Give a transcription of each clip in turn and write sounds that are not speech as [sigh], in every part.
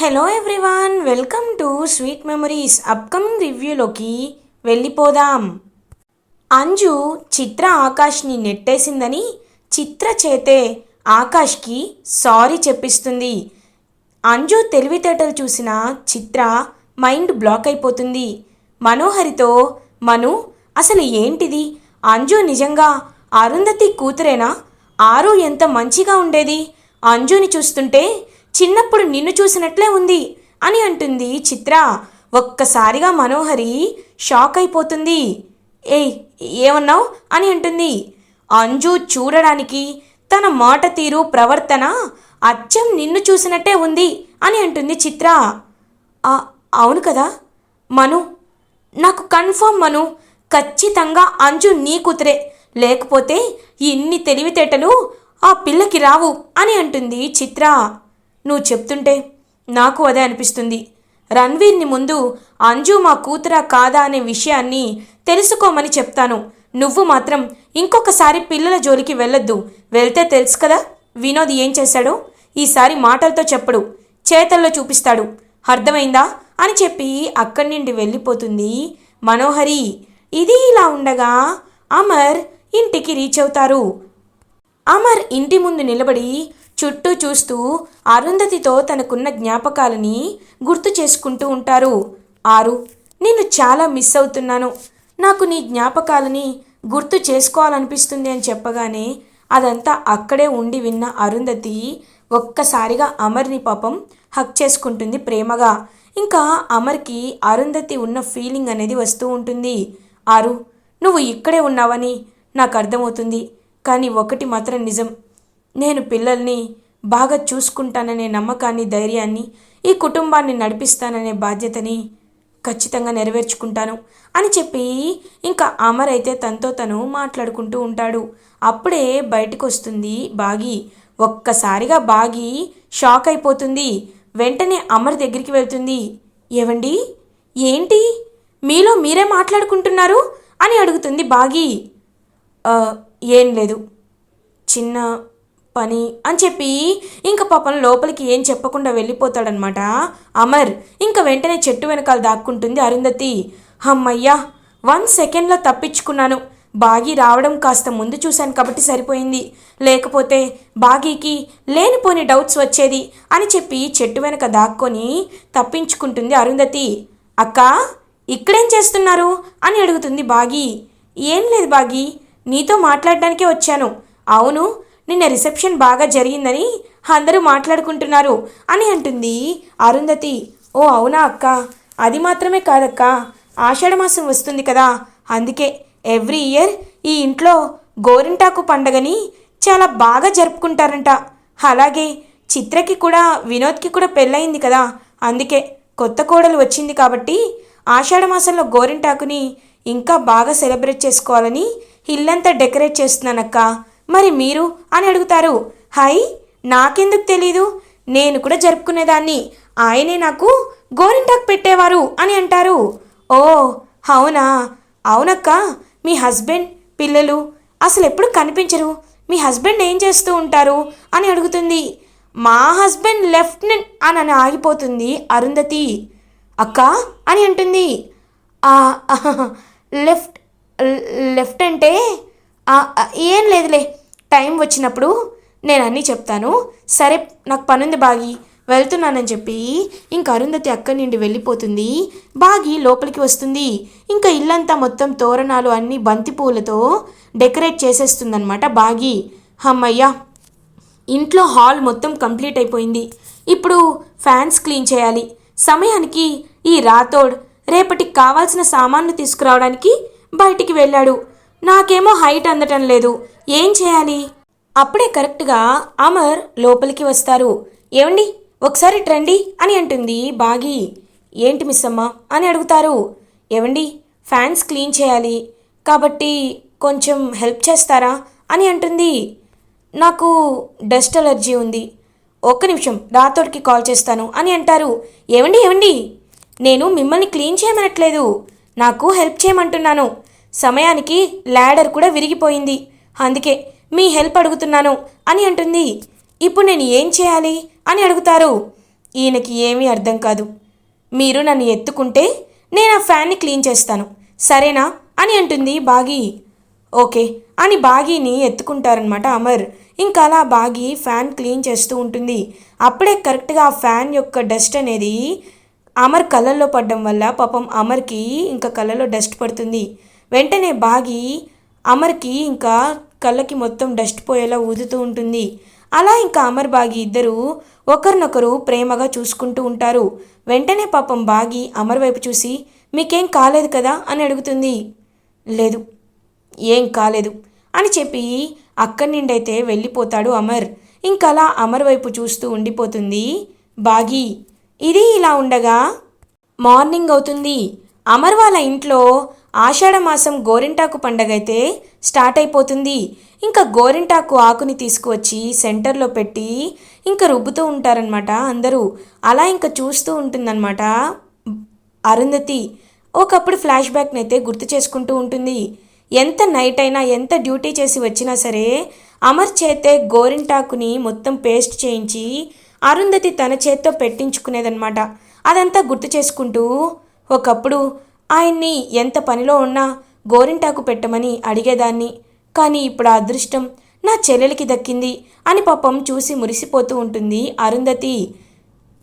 Hello everyone welcome to sweet memories upcoming రివ్యూలోకి వెళ్ళిపోదాం. అంజు చిత్ర ఆకాష్ని నెట్టేసిందని చిత్ర చేతే ఆకాష్కి sorry చెప్పిస్తుంది. Anju తెలివితేటలు చూసిన చిత్ర మైండ్ బ్లాక్ అయిపోతుంది. మనోహరితో మను అసలు ఏంటిది? అంజు నిజంగా అరుంధతి కూతురేనా? ఆరు ఎంత మంచిగా ఉండేది? అంజుని చూస్తుంటే చిన్నప్పుడు నిన్ను చూసినట్లే ఉంది అని అంటుంది చిత్ర. ఒక్కసారిగా మనోహరి షాక్ అయిపోతుంది. ఏయ్ ఏమన్నావు? అని అంటుంది. అంజు చూడడానికి తన మాట తీరు ప్రవర్తన అచ్చం నిన్ను చూసినట్టే ఉంది అని అంటుంది చిత్ర. అవును కదా? మను నాకు కన్ఫర్మ్ మను ఖచ్చితంగా అంజు నీ కూతురే. లేకపోతే ఇన్ని తెలివితేటలు ఆ పిల్లకి రావు అని అంటుంది చిత్ర. నువ్వు చెప్తుంటే నాకు అదే అనిపిస్తుంది. రణ్వీర్ని ముందు అంజు మా కూతురా కాదా అనే విషయాన్ని తెలుసుకోమని చెప్తాను. నువ్వు మాత్రం ఇంకొకసారి పిల్లల జోలికి వెళ్ళొద్దు. వెళ్తే తెలుసు కదా వినోద్ ఏం చేశాడో? ఈసారి మాటలతో చెప్పడు. చేతల్లో చూపిస్తాడు. అర్థమైందా? అని చెప్పి అక్కడి నుండి వెళ్ళిపోతుంది మనోహరి. ఇది ఇలా ఉండగా అమర్ ఇంటికి రీచ్ అవుతారు. అమర్ ఇంటి ముందు నిలబడి చుట్టూ చూస్తూ అరుంధతితో తనకున్న జ్ఞాపకాలని గుర్తు చేసుకుంటూ ఉంటారు. ఆరు నేను చాలా మిస్ అవుతున్నాను. నాకు నీ జ్ఞాపకాలని గుర్తు చేసుకోవాలనిపిస్తుంది అని చెప్పగానే అదంతా అక్కడే ఉండి విన్న అరుంధతి ఒక్కసారిగా అమర్ని పాపం హక్ చేసుకుంటుంది ప్రేమగా. ఇంకా అమర్కి అరుంధతి ఉన్న ఫీలింగ్ అనేది వస్తూ ఉంటుంది. ఆరు నువ్వు ఇక్కడే ఉన్నావని నాకు అర్థమవుతుంది. కానీ ఒకటి మాత్రం నిజం. నేను పిల్లల్ని బాగా చూసుకుంటాననే నమ్మకాన్ని ధైర్యాన్ని ఈ కుటుంబాన్ని నడిపిస్తాననే బాధ్యతని ఖచ్చితంగా నెరవేర్చుకుంటాను అని చెప్పి ఇంకా అమర్ అయితే తనతో తను మాట్లాడుకుంటూ ఉంటాడు. అప్పుడే బయటకు వస్తుంది బాగి. ఒక్కసారిగా బాగి షాక్ అయిపోతుంది. వెంటనే అమర్ దగ్గరికి వెళ్తుంది. ఏవండి? ఏంటి? మీలో మీరే మాట్లాడుకుంటున్నారు? అని అడుగుతుంది బాగి. ఏం లేదు. చిన్న పని అని చెప్పి ఇంక పాపం లోపలికి ఏం చెప్పకుండా వెళ్ళిపోతాడనమాట. అమర్ ఇంక వెంటనే చెట్టు వెనకాల దాక్కుంటుంది అరుంధతి. అమ్మయ్యా వన్ సెకండ్లో తప్పించుకున్నాను. బాగి రావడం కాస్త ముందు చూశాను కాబట్టి సరిపోయింది. లేకపోతే బాగీకి లేనిపోని డౌట్స్ వచ్చేది అని చెప్పి చెట్టు వెనక దాక్కొని తప్పించుకుంటుంది అరుంధతి. అక్క ఇక్కడేం చేస్తున్నారు? అని అడుగుతుంది బాగి. ఏం లేదు బాగి నీతో మాట్లాడడానికే వచ్చాను. అవును నిన్న రిసెప్షన్ బాగా జరిగిందని అందరూ మాట్లాడుకుంటున్నారు అని అంటుంది అరుంధతి. ఓ అవునా అక్క? అది మాత్రమే కాదక్క. ఆషాఢమాసం వస్తుంది కదా. అందుకే ఎవ్రీ ఇయర్ ఈ ఇంట్లో గోరింటాకు పండగని చాలా బాగా జరుపుకుంటారంట. అలాగే చిత్రకి కూడా వినోద్కి కూడా పెళ్ళయింది కదా. అందుకే కొత్త కోడలు వచ్చింది కాబట్టి ఆషాఢమాసంలో గోరింటాకుని ఇంకా బాగా సెలబ్రేట్ చేసుకోవాలని ఇల్లంతా డెకరేట్ చేస్తున్నానక్క. మరి మీరు? అని అడుగుతారు. హాయ్ నాకెందుకు తెలీదు? నేను కూడా జరుపుకునేదాన్ని. ఆయనే నాకు గోరింటాకు పెట్టేవారు అని అంటారు. ఓ అవునా? అవునక్క. మీ హస్బెండ్ పిల్లలు అసలు ఎప్పుడు కనిపించరు. మీ హస్బెండ్ ఏం చేస్తూ ఉంటారు? అని అడుగుతుంది. మా హస్బెండ్ లెఫ్టినెంట్ అని అని ఆగిపోతుంది అరుంధతి. అక్క అని అంటుంది. [laughs] లెఫ్ట్ లెఫ్ట్ అంటే ఏం లేదులే. టైం వచ్చినప్పుడు నేను అన్నీ చెప్తాను. సరే నాకు పనుంది బాగి. వెళ్తున్నానని చెప్పి ఇంకా అరుంధతి అక్కడి నుండి వెళ్ళిపోతుంది. బాగి లోపలికి వస్తుంది. ఇంకా ఇల్లంతా మొత్తం తోరణాలు అన్నీ బంతి పూలతో డెకరేట్ చేసేస్తుందన్నమాట బాగి. హమ్మయ్య! ఇంట్లో హాల్ మొత్తం కంప్లీట్ అయిపోయింది. ఇప్పుడు ఫ్యాన్స్ క్లీన్ చేయాలి. సమయానికి ఈ రాథోడ్ రేపటికి కావాల్సిన సామాన్లు తీసుకురావడానికి బయటికి వెళ్ళాడు. నాకేమో హైట్ అందటం లేదు. ఏం చేయాలి? అప్పుడే కరెక్ట్గా అమర్ లోపలికి వస్తారు. ఏమండి ఒకసారి ట్రండి అని అంటుంది బాగి. ఏంటి మిస్ అమ్మ? అని అడుగుతారు. ఏవండి? ఫ్యాన్స్ క్లీన్ చేయాలి. కాబట్టి కొంచెం హెల్ప్ చేస్తారా? అని అంటుంది. నాకు డస్ట్ అలర్జీ ఉంది. ఒక్క నిమిషం రాతోడికి కాల్ చేస్తాను అని అంటారు. ఏవండి? ఏమండి నేను మిమ్మల్ని క్లీన్ చేయమనట్లేదు. నాకు హెల్ప్ చేయమంటున్నాను. సమయానికి ల్యాడర్ కూడా విరిగిపోయింది. అందుకే మీ హెల్ప్ అడుగుతున్నాను అని అంటుంది. ఇప్పుడు నేను ఏం చేయాలి అని అడుగుతారు. ఈయనకి ఏమీ అర్థం కాదు. మీరు నన్ను ఎత్తుకుంటే నేను ఆ ఫ్యాన్ని క్లీన్ చేస్తాను. సరేనా అని అంటుంది బాగి. ఓకే అని బాగీని ఎత్తుకుంటారనమాట అమర్. ఇంకా అలా బాగి ఫ్యాన్ క్లీన్ చేస్తూ ఉంటుంది. అప్పుడే కరెక్ట్గా ఆ ఫ్యాన్ యొక్క డస్ట్ అనేది అమర్ కళ్ళల్లో పడడం వల్ల పాపం అమర్కి ఇంకా కళ్ళలో డస్ట్ పడుతుంది. వెంటనే బాగి అమర్కి ఇంకా కళ్ళకి మొత్తం డస్ట్ పోయేలా ఊదుతూ ఉంటుంది. అలా ఇంకా అమర్ బాగి ఇద్దరు ఒకరినొకరు ప్రేమగా చూసుకుంటూ ఉంటారు. వెంటనే పాపం బాగి అమర్ వైపు చూసి మీకేం కాలేదు కదా? అని అడుగుతుంది. లేదు. ఏం కాలేదు. అని చెప్పి అక్కడి నుండి అయితే వెళ్ళిపోతాడు అమర్. ఇంకలా అమర్ వైపు చూస్తూ ఉండిపోతుంది బాగి. ఇది ఇలా ఉండగా మార్నింగ్ అవుతుంది. అమర్ వాళ్ళ ఇంట్లో ఆషాఢ మాసం గోరింటాకు పండగ అయితే స్టార్ట్ అయిపోతుంది. ఇంకా గోరింటాకు ఆకుని తీసుకువచ్చి సెంటర్లో పెట్టి ఇంకా రుబ్బుతూ ఉంటారనమాట అందరూ. అలా ఇంకా చూస్తూ ఉంటుందన్నమాట అరుంధతి. ఒకప్పుడు ఫ్లాష్ బ్యాక్ని అయితే గుర్తు చేసుకుంటూ ఉంటుంది. ఎంత నైట్ అయినా ఎంత డ్యూటీ చేసి వచ్చినా సరే అమర్ చేతే గోరింటాకుని మొత్తం పేస్ట్ చేయించి అరుంధతి తన చేత్తో పెట్టించుకునేదన్నమాట. అదంతా గుర్తు చేసుకుంటూ ఒకప్పుడు ఆయన్ని ఎంత పనిలో ఉన్నా గోరింటాకు పెట్టమని అడిగేదాన్ని. కానీ ఇప్పుడు ఆ అదృష్టం నా చెల్లెలికి దక్కింది అని పాపం చూసి మురిసిపోతూ ఉంటుంది అరుంధతి.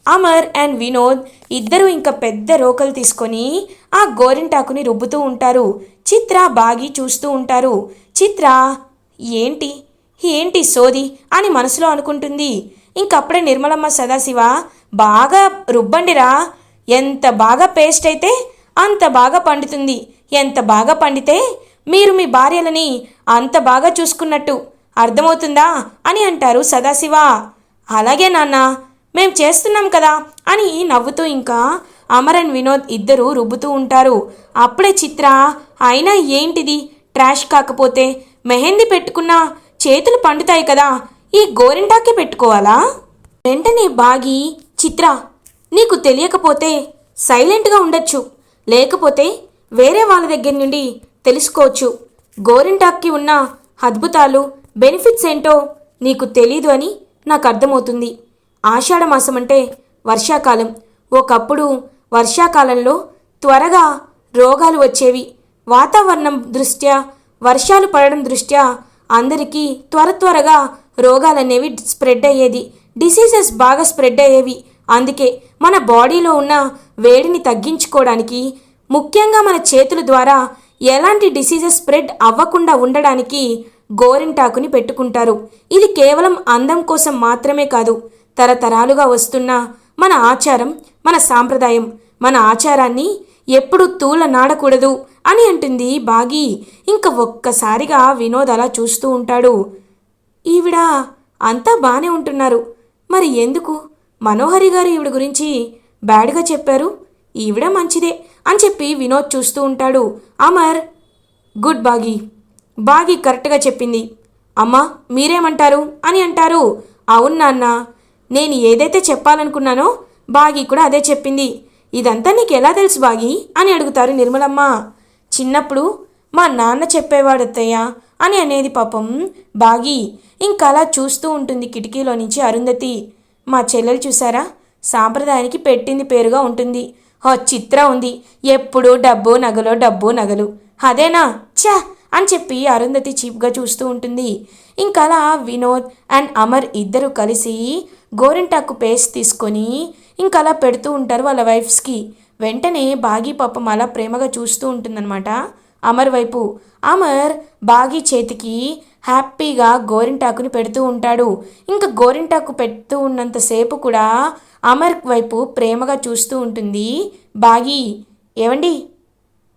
అమర్ అండ్ వినోద్ ఇద్దరూ ఇంకా పెద్ద రోకలు తీసుకొని ఆ గోరింటాకుని రుబ్బుతూ ఉంటారు. చిత్ర బాగి చూస్తూ ఉంటారు. చిత్ర ఏంటి? ఏంటి సోది? అని మనసులో అనుకుంటుంది. ఇంకప్పుడే నిర్మలమ్మ సదాశివ బాగా రుబ్బండిరా. ఎంత బాగా పేస్ట్ అయితే అంత బాగా పండుతుంది. ఎంత బాగా పండితే మీరు మీ భార్యలని అంత బాగా చూసుకున్నట్టు అర్థమవుతుందా అని అంటారు సదాశివ. అలాగే నాన్న మేం చేస్తున్నాం కదా అని నవ్వుతూ ఇంకా అమరన్ వినోద్ ఇద్దరూ రుబ్బుతూ ఉంటారు. అప్పుడే చిత్ర అయినా ఏంటిది? ట్రాష్ కాకపోతే మెహందీ పెట్టుకున్నా చేతులు పండుతాయి కదా ఈ గోరింటాకి పెట్టుకోవాలా? వెంటనే బాగి చిత్ర నీకు తెలియకపోతే సైలెంట్గా ఉండొచ్చు. లేకపోతే వేరే వాళ్ళ దగ్గర నుండి తెలుసుకోవచ్చు. గోరింటాక్కి ఉన్న అద్భుతాలు బెనిఫిట్స్ ఏంటో నీకు తెలీదు అని నాకు అర్థమవుతుంది. ఆషాఢమాసం అంటే వర్షాకాలం. ఒకప్పుడు వర్షాకాలంలో త్వరగా రోగాలు వచ్చేవి. వాతావరణం దృష్ట్యా వర్షాలు పడడం దృష్ట్యా అందరికీ త్వర త్వరగా రోగాలనేవి స్ప్రెడ్ అయ్యేది. డిసీజెస్ బాగా స్ప్రెడ్ అయ్యేవి. అందుకే మన బాడీలో ఉన్న వేడిని తగ్గించుకోవడానికి ముఖ్యంగా మన చేతుల ద్వారా ఎలాంటి డిసీజెస్ స్ప్రెడ్ అవ్వకుండా ఉండడానికి గోరింటాకుని పెట్టుకుంటారు. ఇది కేవలం అందం కోసం మాత్రమే కాదు తరతరాలుగా వస్తున్న మన ఆచారం మన సాంప్రదాయం మన ఆచారాన్ని ఎప్పుడు తూల నాడకూడదు అని అంటుంది బాగి. ఇంక ఒక్కసారిగా వినోద్ అలా చూస్తూ ఉంటాడు. ఈవిడ అంతా బాగానే ఉంటున్నారు. మరి ఎందుకు? మనోహరి గారు ఈవిడ గురించి బ్యాడ్గా చెప్పారు. ఈవిడ మంచిదే అని చెప్పి వినోద్ చూస్తూ ఉంటాడు. అమర్ గుడ్ బాగి. బాగి కరెక్ట్గా చెప్పింది. అమ్మా మీరేమంటారు? అని అంటారు. అవును నాన్న నేను ఏదైతే చెప్పాలనుకున్నానో బాగి కూడా అదే చెప్పింది. ఇదంతా నీకు ఎలా తెలుసు బాగి? అని అడుగుతారు నిర్మలమ్మ. చిన్నప్పుడు మా నాన్న చెప్పేవాడు అత్తయ్య అని అనేది పాపం బాగి. ఇంకా అలా చూస్తూ ఉంటుంది కిటికీలో నుంచి అరుంధతి. మా చెల్లెలు చూసారా? సాంప్రదాయానికి పెట్టింది పేరుగా ఉంటుంది. ఓ చిత్ర ఉంది. ఎప్పుడు డబ్బు నగలు డబ్బు నగలు. అదేనా? ఛా! అని చెప్పి అరుంధతి చీప్గా చూస్తూ ఉంటుంది. ఇంకలా వినోద్ అండ్ అమర్ ఇద్దరు కలిసి గోరింటాకు పేస్ట్ తీసుకొని ఇంకలా పెడుతూ ఉంటారు వాళ్ళ వైఫ్స్కి. వెంటనే బాగి పాపం అలా ప్రేమగా చూస్తూ ఉంటుందన్నమాట. అమర్ వైపు అమర్ బాగి చేతికి హ్యాపీగా గోరింటాకుని పెడుతూ ఉంటాడు. ఇంకా గోరింటాకు పెడుతూ ఉన్నంతసేపు కూడా అమర్ వైపు ప్రేమగా చూస్తూ ఉంటుంది. బాగి ఏవండి?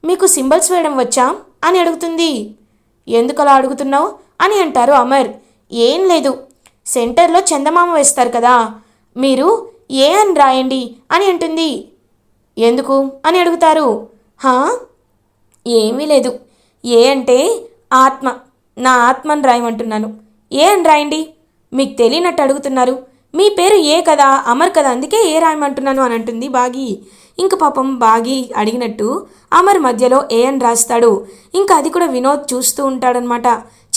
మీకు సింబల్స్ వేయడం వచ్చా? అని అడుగుతుంది. ఎందుకు అలా అడుగుతున్నావు? అని అంటారు అమర్. ఏం లేదు. సెంటర్లో చందమామ వేస్తారు కదా. మీరు ఏ అని రాయండి అని అంటుంది. ఎందుకు? అని అడుగుతారు. హా? ఏమీ లేదు. ఏ అంటే ఆత్మ. నా ఆత్మని రాయమంటున్నాను. ఏ అని రాయండి? మీకు తెలియనట్టు అడుగుతున్నారు. మీ పేరు ఏ కదా? అమర్ కదా? అందుకే ఏ రాయమంటున్నాను అని అంటుంది బాగి. ఇంక పాపం బాగి అడిగినట్టు అమర్ మధ్యలో ఏ అని రాస్తాడు. ఇంకా అది కూడా వినోద్ చూస్తూ ఉంటాడనమాట.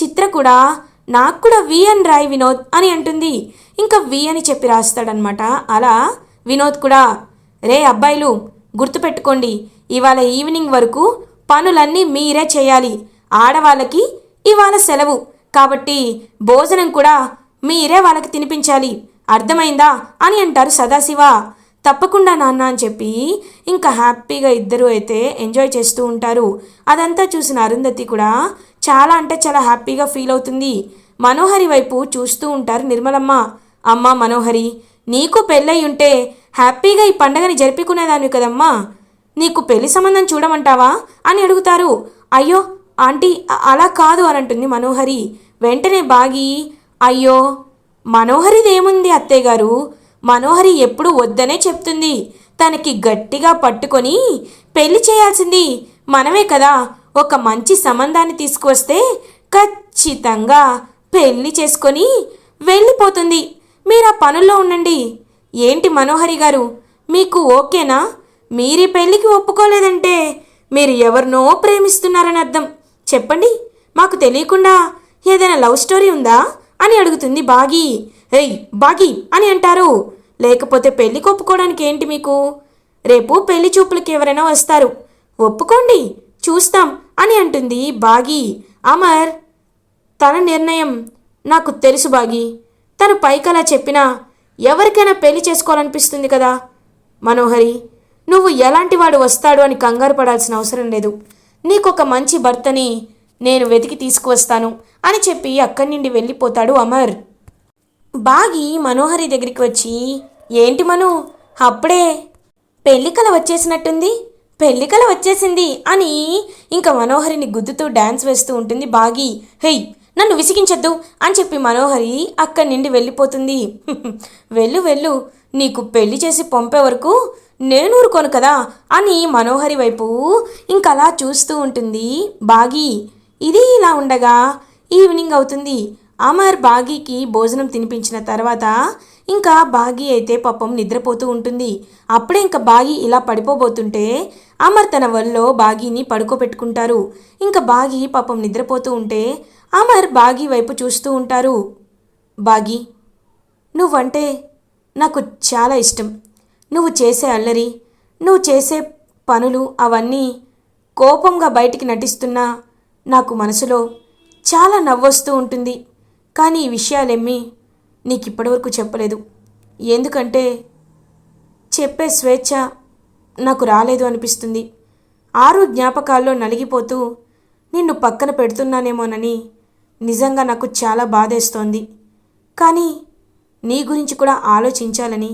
చిత్ర కూడా నాకు కూడా వి అని రాయి వినోద్ అని అంటుంది. ఇంకా వి అని చెప్పి రాస్తాడనమాట. అలా వినోద్ కూడా రే అబ్బాయిలు గుర్తుపెట్టుకోండి. ఇవాళ ఈవినింగ్ వరకు పనులన్నీ మీరే చేయాలి. ఆడవాళ్ళకి ఇవాళ సెలవు. కాబట్టి భోజనం కూడా మీరే వాళ్ళకి తినిపించాలి. అర్థమైందా? అని అంటారు సదాశివ. తప్పకుండా నాన్న అని చెప్పి ఇంకా హ్యాపీగా ఇద్దరు అయితే ఎంజాయ్ చేస్తూ ఉంటారు. అదంతా చూసిన అరుంధతి కూడా చాలా అంటే చాలా హ్యాపీగా ఫీల్ అవుతుంది. మనోహరి వైపు చూస్తూ ఉంటారు నిర్మలమ్మ. అమ్మ మనోహరి నీకు పెళ్ళై ఉంటే హ్యాపీగా ఈ పండగని జరుపుకునేదాన్ని కదమ్మా. నీకు పెళ్ళి సంబంధం చూడమంటావా? అని అడుగుతారు. అయ్యో ఆంటీ అలా కాదు అని అంటుంది మనోహరి. వెంటనే బాగి అయ్యో మనోహరిదేముంది అత్తయ్య గారు మనోహరి ఎప్పుడు వద్దనే చెప్తుంది. తనకి గట్టిగా పట్టుకొని పెళ్ళి చేయాల్సింది మనమే కదా. ఒక మంచి సంబంధాన్ని తీసుకువస్తే ఖచ్చితంగా పెళ్ళి చేసుకొని వెళ్ళిపోతుంది. మీరు ఆ పనుల్లో ఉండండి. ఏంటి మనోహరి గారు? మీకు ఓకేనా? మీరీ పెళ్ళికి ఒప్పుకోలేదంటే మీరు ఎవరినో ప్రేమిస్తున్నారని అర్థం. చెప్పండి మాకు తెలియకుండా ఏదైనా లవ్ స్టోరీ ఉందా? అని అడుగుతుంది బాగి. ఏయ్ బాగి అని అంటారు. లేకపోతే పెళ్ళి ఒప్పుకోవడానికి ఏంటి మీకు? రేపు పెళ్ళి చూపులకి ఎవరైనా వస్తారు. ఒప్పుకోండి చూస్తాం అని అంటుంది బాగి. అమర్ తన నిర్ణయం నాకు తెలుసు బాగి. తను పైకలా చెప్పినా ఎవరికైనా పెళ్ళి చేసుకోవాలనిపిస్తుంది కదా? మనోహరి నువ్వు ఎలాంటి వాడు వస్తాడు అని కంగారు పడాల్సిన అవసరం లేదు. నీకొక మంచి భర్తని నేను వెతికి తీసుకువస్తాను అని చెప్పి అక్కడి నుండి వెళ్ళిపోతాడు అమర్. బాగి మనోహరి దగ్గరికి వచ్చి ఏంటి మను? అప్పుడే పెళ్ళికల వచ్చేసినట్టుంది? పెళ్ళికల వచ్చేసింది అని ఇంకా మనోహరిని గుద్దుతూ డ్యాన్స్ వేస్తూ ఉంటుంది బాగి. హెయ్ నన్ను విసిగించొద్దు అని చెప్పి మనోహరి అక్కడి నుండి వెళ్ళిపోతుంది. [laughs] వెళ్ళు వెళ్ళు నీకు పెళ్ళి చేసి పంపే వరకు నేను ఊరుకోను కదా అని మనోహరి వైపు ఇంకలా చూస్తూ ఉంటుంది. బాగి ఇది ఇలా ఉండగా ఈవినింగ్ అవుతుంది. అమర్ బాగీకి భోజనం తినిపించిన తర్వాత ఇంకా బాగి అయితే పాపం నిద్రపోతూ ఉంటుంది. అప్పుడే ఇంకా బాగి ఇలా పడిపోబోతుంటే అమర్ తన వల్లో బాగీని పడుకోబెట్టుకుంటారు. ఇంకా బాగి పాపం నిద్రపోతూ ఉంటే అమర్ బాగి వైపు చూస్తూ ఉంటారు. బాగి నువ్వంటే నాకు చాలా ఇష్టం. నువ్వు చేసే అల్లరి నువ్వు చేసే పనులు అవన్నీ కోపంగా బయటికి నటిస్తున్నా నాకు మనసులో చాలా నవ్వొస్తూ ఉంటుంది. కానీ ఈ విషయాలేమీ నీకు ఇప్పటివరకు చెప్పలేదు. ఎందుకంటే చెప్పే స్వేచ్ఛ నాకు రాలేదు అనిపిస్తుంది. ఆరు జ్ఞాపకాల్లో నలిగిపోతూ నిన్ను పక్కన పెడుతున్నానేమోనని నిజంగా నాకు చాలా బాధేస్తోంది. కానీ నీ గురించి కూడా ఆలోచించాలని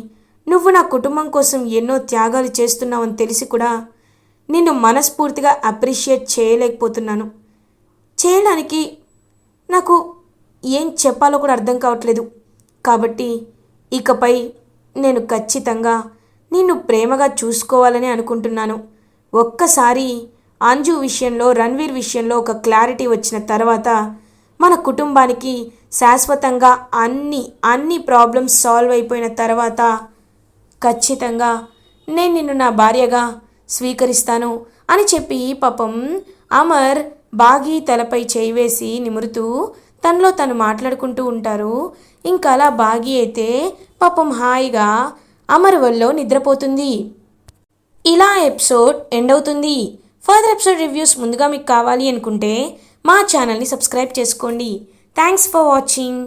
నువ్వు నా కుటుంబం కోసం ఎన్నో త్యాగాలు చేస్తున్నావని తెలిసి కూడా నిన్ను మనస్ఫూర్తిగా అప్రిషియేట్ చేయలేకపోతున్నాను. చేయడానికి నాకు ఏం చెప్పాలో కూడా అర్థం కావట్లేదు. కాబట్టి ఇకపై నేను ఖచ్చితంగా నిన్ను ప్రేమగా చూసుకోవాలని అనుకుంటున్నాను. ఒక్కసారి అంజు విషయంలో రణ్వీర్ విషయంలో ఒక క్లారిటీ వచ్చిన తర్వాత మన కుటుంబానికి శాశ్వతంగా అన్ని అన్ని ప్రాబ్లమ్స్ సాల్వ్ అయిపోయిన తర్వాత ఖచ్చితంగా. నేను నిన్ను నా భార్యగా స్వీకరిస్తాను అని చెప్పి పాపం అమర్ బాగి తలపై చేయి వేసి నిమురుతూ తనలో తను మాట్లాడుకుంటూ ఉంటారు. ఇంకా అలా బాగి అయితే పాపం హాయిగా అమర్ వల్లో నిద్రపోతుంది. ఇలా ఎపిసోడ్ ఎండ్ అవుతుంది. ఫర్దర్ ఎపిసోడ్ రివ్యూస్ ముందుగా మీకు కావాలి అనుకుంటే మా ఛానల్ని సబ్స్క్రైబ్ చేసుకోండి. Thanks for watching.